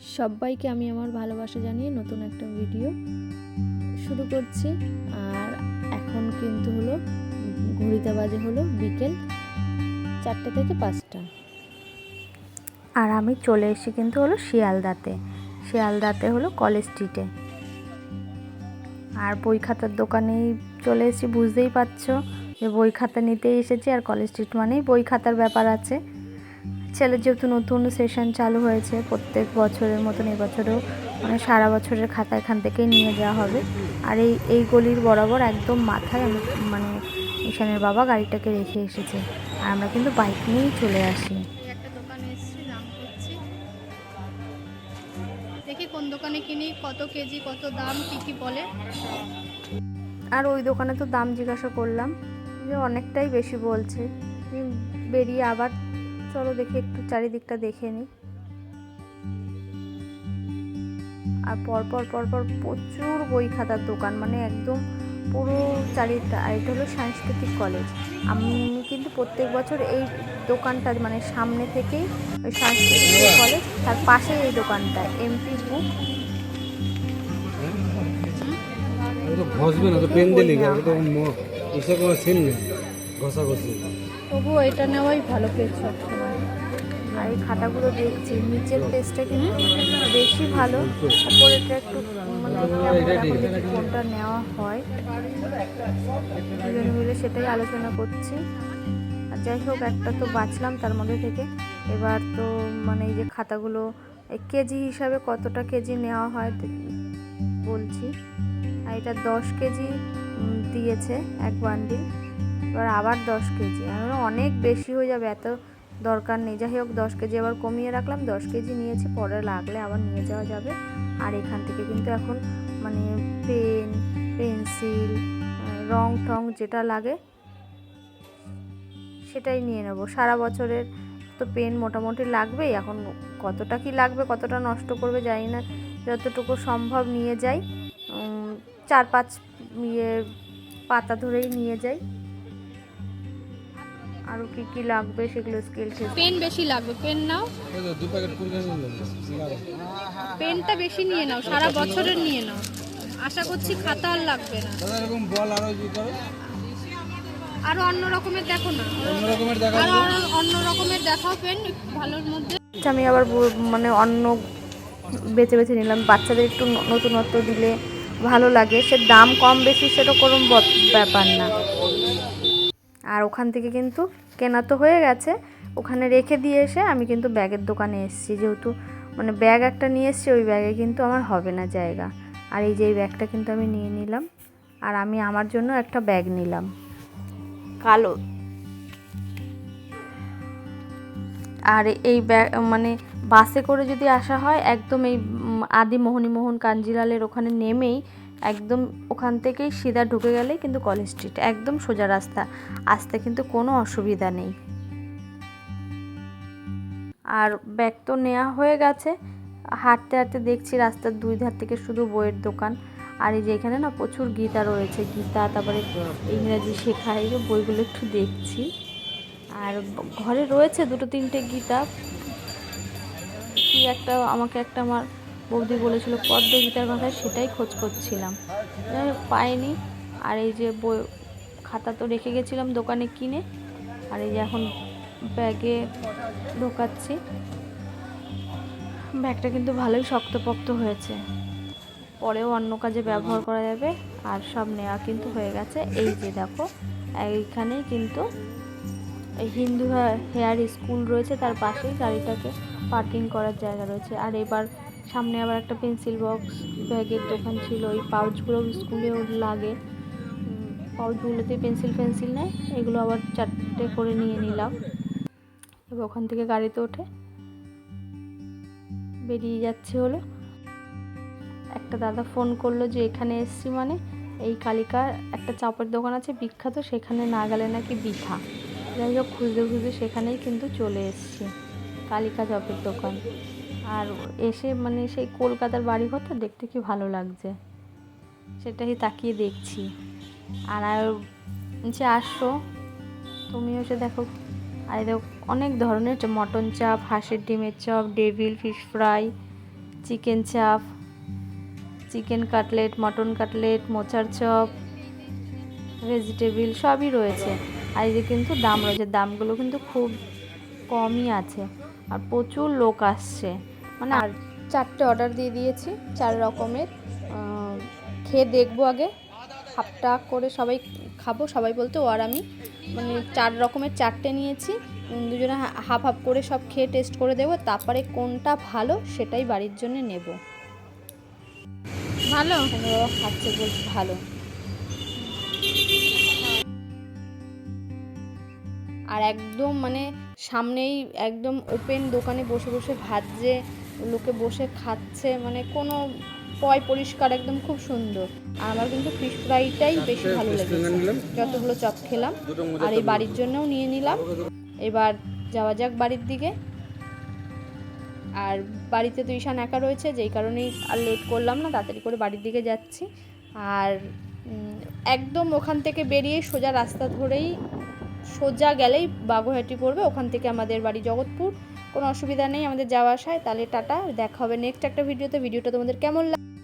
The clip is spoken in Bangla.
সবাইকে আমি আমার ভালোবাসা জানিয়ে নতুন একটা ভিডিও শুরু করছি। আর এখন কিন্তু হলো ঘড়িতে বাজে হলো বিকেল চারটে থেকে পাঁচটা। আর আমি চলে এসেছি কিন্তু হলো শিয়ালদাতে। শিয়ালদাতে হলো কলেজ স্ট্রিটে। আর বই খাতার দোকানেই চলে এসেছি, বুঝতেই পারছ। যে বই খাতা নিতেই এসেছি, আর কলেজ স্ট্রিট মানেই বই খাতার ব্যাপার আছে। ছেলের যেহেতু নতুন সেশন চালু হয়েছে প্রত্যেক বছরের মতন এবছরেও মানে সারা বছরের খাতা এখান থেকেই নিয়ে যাওয়া হবে। আর এই এই গলির বরাবর একদম মাথায় আমি মানে ঈশানের বাবা গাড়িটাকে রেখে এসেছে। আর আমরা কিন্তু বাইক নিয়েই চলে আসি। একটা দোকানে এসেছি দাম করছি। দেখি কোন দোকানে কিনি কত কেজি কত দাম কি কি বলে। আর ওই দোকানে তো দাম জিজ্ঞাসা করলাম যে অনেকটাই বেশি বলছে। বেরিয়ে আবার চলো দেখে একটু চারিদিকটা দেখে নিই। আর পরপর পরপর প্রচুর বই খাতার দোকান মানে একদম পুরো চারিটা আর এটা হলো সাংস্কৃতিক কলেজ। আমি কিন্তু প্রত্যেক বছর এই দোকানটা মানে সামনে থেকেই ওই সাংস্কৃতিক কলেজ, তার পাশে এই দোকানটা এমপি বুক ঘষবে না, তো পেন দিয়ে লিখে ওটা ঘষা ঘষি তবুও এটা নেওয়াই ভালো পেজ আর এই খাতাগুলো দেখছি, নিচের পেজটা কিন্তু বেশি ভালো। উপরেটা একটু মানে কোনটা নেওয়া হয়। দুজনে মিলে সেটাই আলোচনা করছি। আর যাই হোক, একটা তো বাঁচলাম তার মধ্যে থেকে। এবার তো মানে এই যে খাতাগুলো কেজি হিসাবে কতটা কেজি নেওয়া হয় বলছি। আর এটা দশ কেজি দিয়েছে এক বান্ডিল। এবার আবার দশ কেজি। আমি অনেক বেশি হয়ে যাবে, এত দরকার নেই। যাই হোক, দশ কেজি আবার কমিয়ে রাখলাম, দশ কেজি নিয়েছি, পরে লাগলে আবার নিয়ে যাওয়া যাবে। আর এখান থেকে কিন্তু এখন মানে পেন, পেন্সিল, রং টং যেটা লাগে, সেটাই নিয়ে নেব। সারা বছরের তো পেন মোটামুটি লাগবেই। এখন কতটা কি লাগবে, কতটা নষ্ট করবে জানি না। যতটুকু সম্ভব নিয়ে যাই চার পাঁচ ইয়ে পাতা ধরেই নিয়ে যাই। আরও কি কি লাগবে সেগুলো স্কেল পেন বেশি লাগবে পেন নাও। পেনটা বেশি নিয়ে নাও সারা বছরের নিয়ে নাও। আশা করছি খাতা আর লাগবে না। দাদা এরকম বল আরও কি করো। আরও অন্য রকমের দেখো না। অন্য রকমের দেখা আরও অন্য রকমের দেখাও পেন ভালোর মধ্যে। আচ্ছা, আমি আবার মানে অন্য বেছে বেছে নিলাম। বাচ্চাদের একটু নতুনত্ব দিলে ভালো লাগে। সে দাম কম বেশি সেটা কোনো ব- ব্যাপার না। আর ওখান থেকে কিন্তু কেনা তো হয়ে গেছে। ওখানে রেখে দিয়ে এসে আমি কিন্তু ব্যাগের দোকানে এসেছি। যেহেতু মানে ব্যাগ একটা নিয়ে এসেছি, ওই ব্যাগে কিন্তু আমার হবে না জায়গা। আর এই যে এই ব্যাগটা কিন্তু আমি নিয়ে নিলাম। আর আমি আমার জন্য একটা ব্যাগ নিলাম। কালো। আর এই ব্যাগ মানে বাসে করে যদি আসা হয়, একদম এই আদি মোহনীমোহন কাঞ্জিলালের ওখানে নেমেই একদম ওখান থেকেই সিধা ঢুকে গেলে কিন্তু কলেজ স্ট্রিট একদম সোজা রাস্তা। আসতে কিন্তু কোনো অসুবিধা নেই। আর ব্যাগ তো নেওয়া হয়ে গেছে। হাঁটতে হাঁটতে দেখছি রাস্তার দুই ধার থেকে শুধু বইয়ের দোকান। আর এই যে এখানে না প্রচুর গীতা রয়েছে। গীতা, তারপরে ইংরাজি শেখা, এই বইগুলো একটু দেখছি। আর ঘরে রয়েছে দুটো তিনটে গীতা। কি একটা, আমাকে একটা আমার বৌদি বলেছিল, পদ্ম গীতার কথায় সেটাই খোঁজ করছিলাম। পাইনি। আর এই যে বই, খাতা তো রেখে গেছিলাম দোকানে কিনে। আর এই যে এখন ব্যাগে ঢোকাচ্ছি। ব্যাগটা কিন্তু ভালোই শক্তপোক্ত হয়েছে। পরেও অন্য কাজে ব্যবহার করা যাবে। আর সব নেওয়া কিন্তু হয়ে গেছে। এই যে দেখো, এইখানেই কিন্তু হিন্দু হেয়ার স্কুল রয়েছে। তার পাশেই গাড়িটাকে পার্কিং করার জায়গা রয়েছে। আর এবার সামনে আবার একটা পেন্সিল বক্স, ব্যাগের দোকান ছিল, ওই পাউচগুলো স্কুলেও লাগে। পাউচগুলোতে পেন্সিল ফেন্সিল নেয়, এগুলো আবার চারটে করে নিয়ে নিলাম। এবার ওখান থেকে গাড়িতে ওঠে। বেরিয়ে যাচ্ছে হলো। একটা দাদা ফোন করল যে, এখানে এসছি মানে? এই কালিকার একটা চাপের দোকান আছে, বিখ্যাত, সেখানে না গেলে নাকি বৃথা। যাই হোক, খুঁজতে খুঁজতে সেখানেই কিন্তু চলে এসছি, কালিকা চপের দোকান। আর এসে মানে সেই কলকাতার বাড়িঘর তো দেখতে কি ভালো লাগছে? সেটাই তাকিয়ে দেখছি। আর আর যে আসো। তুমিও সে দেখো। আর দেখো অনেক ধরনের মটন চাপ, হাঁসের ডিমের chop, devil, fish fry, chicken chaap, chicken cutlet, mutton cutlet, মোচার চপ, ভেজিটেবিল সবই রয়েছে। আর এই যে কিন্তু দাম রয়েছে। দামগুলো কিন্তু খুব কমই আছে। আর প্রচুর লোক আসছে। মানে আর চারটে অর্ডার দিয়ে দিয়েছি চার রকমের। খেয়ে দেখব আগে। হাফটা করে সবাই খাব সবাই বলতে ও আর আমি। মানে চার রকমের চারটে নিয়েছি। দুজনে হাফ হাফ করে সব খেয়ে টেস্ট করে দেবো। তারপরে কোনটা ভালো সেটাই বাড়ির জন্য নেব। ভালো? খাচ্ছে বলছে ভালো। আর একদম মানে সামনেই একদম ওপেন দোকানে বসে বসে ভাজছে লোকে বসে খাচ্ছে মানে কোনো পয় পরিষ্কার একদম খুব সুন্দর। আর আমার কিন্তু ফিশ ফ্রাইটাই বেশি ভালো লেগেছে। যতগুলো চপ খেলাম আর এই বাড়ির জন্যও নিয়ে নিলাম। এবার যাওয়া যাক বাড়ির দিকে। আর বাড়িতে তো ঈশান একা রয়েছে যেই কারণেই আর লেট করলাম না তাড়াতাড়ি করে বাড়ির দিকে যাচ্ছি। আর একদম ওখান থেকে বেরিয়ে সোজা রাস্তা ধরেই সোজা গেলেই বাগুহাটি পড়বে। ওখান থেকে আমাদের বাড়ি জগৎপুর। কোনো অসুবিধা নেই, আমাদের যাওয়া আসায়, তাহলে টাটা, দেখা হবে নেক্সট একটা ভিডিওতে ভিডিওটা তোমাদের কেমন লাগে